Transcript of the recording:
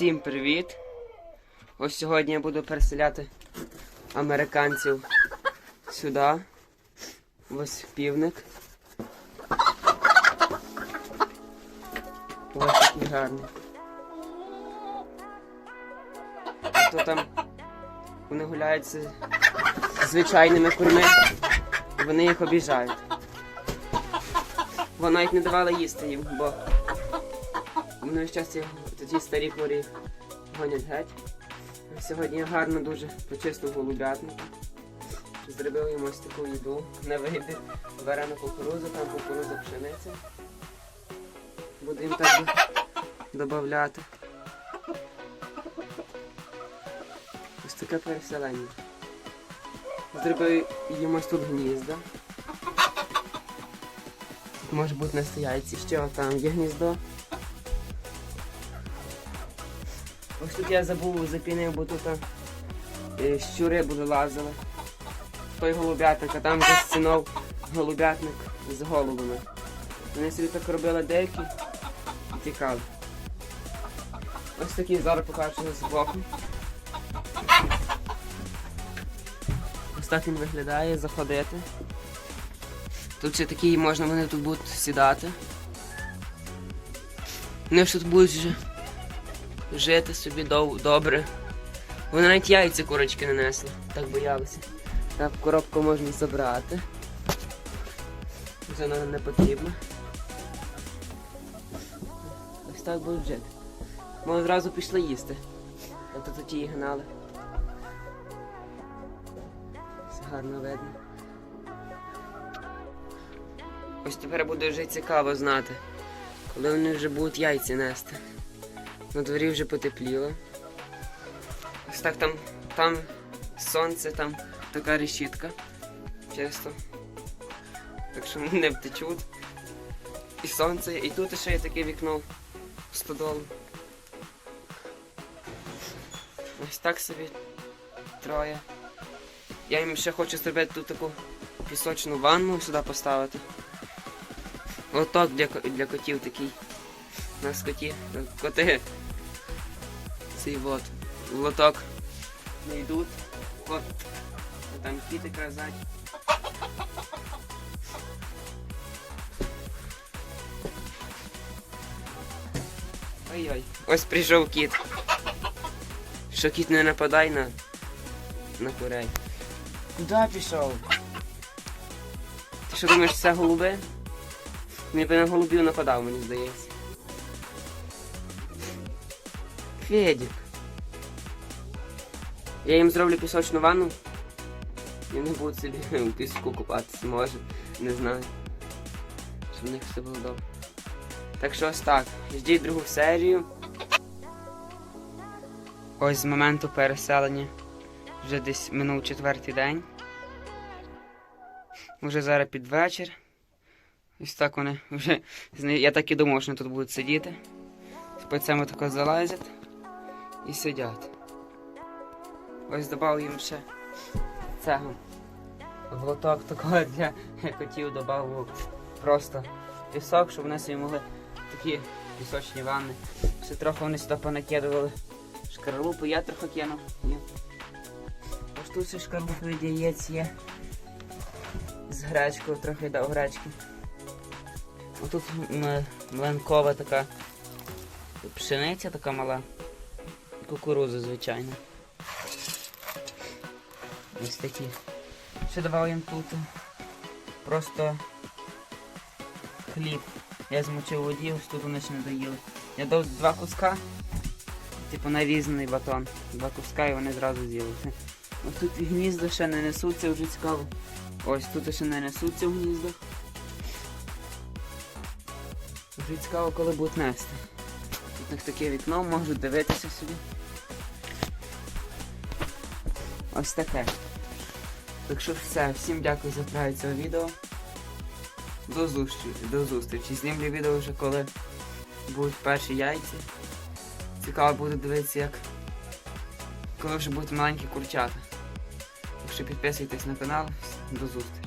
Всім привіт! Ось сьогодні я буду переселяти американців сюди. Ось півник. Ось такий гарний. То там вони гуляються з звичайними курми, і вони їх обіжають. Вона навіть не давала їсти їм, бо вони весь ці старі курі гонять геть. Сьогодні я гарно дуже почистив голубятник. Зробив їм ось таку їду на вибір. Варена кукуруза, там кукуруза пшениця. Буду їм так додати. Ось таке переселення. Зробив їм ось тут гнізда. Може бути на стояйці, ще там є гніздо. Ось тут я забув запінив, бо тут е, щури були лазили. Той голубятник, а там за стінов голубятник з голубами. Вони собі так робили деякі і тікали. Ось такий зараз покажу з боку. Ось так він виглядає, заходити. Тут ще такі можна, вони тут будуть сідати. Вони ж тут будуть вже жити собі дов- добре. Вони навіть яйця курочки не несли, так боялися. Так, коробку можна забрати. Вже нам не потрібно. Ось так будуть жити. Ми одразу пішли їсти. А то тут її гнали. Все гарно видно. Ось тепер буде вже цікаво знати, коли вони вже будуть яйця нести. На дворі вже потепліло. Ось так там, там сонце, там така решітка. Чисто. Так що не втечуть. І сонце, і тут ще є таке вікно в стодолу. Ось так собі троє. Я їм ще хочу зробити тут таку пісочну ванну сюди поставити. Лоток для, для котів такий. У нас коті. Коти. Цей вот. Лоток. Не йдуть. От. Там кіти казать. Ой-ой. Ось прийшов кіт. Що кіт не нападай на. на курей. Куди пішов? Ти що думаєш, це голуби? Він би на голубів нападав, мені здається. Федік. Я їм зроблю пісочну ванну. І вони будуть собі у піску купатися, може. Не знаю. Щоб в них все було добре. Так що ось так. Ждіть другу серію. Ось з моменту переселення. Вже десь минув четвертий день. Уже зараз під вечір. Ось так вони вже. Я так і думав, що вони тут будуть сидіти. Цими тако залазять і сидять. Ось додав їм ще цього. В лоток такого для котів додав просто пісок, щоб вони собі могли такі пісочні ванни. Ще трохи вони сюди понакидували шкарлупу, я трохи кинув. Ось тут ще шкарлупи від яєць є. З гречкою трохи дав гречки. Отут м- мленкова така пшениця така мала. І звичайно. Ось такі. Ще давав їм тут просто хліб. Я змочив воді, ось тут вони ще не доїли. Я дав два куска, типу нарізаний батон. Два куска і вони зразу з'їли. Ось тут гнізда ще не несуться, вже цікаво. Ось тут ще не несуться в гніздах. Вже цікаво, коли будуть нести. Них таке вікно, можуть дивитися собі. Ось таке. Так що все, всім дякую за перегляд цього відео. До зустрічі, до зустрічі. Знімлю відео вже коли будуть перші яйця. Цікаво буде дивитися, як коли вже будуть маленькі курчата. Так що підписуйтесь на канал. До зустрічі.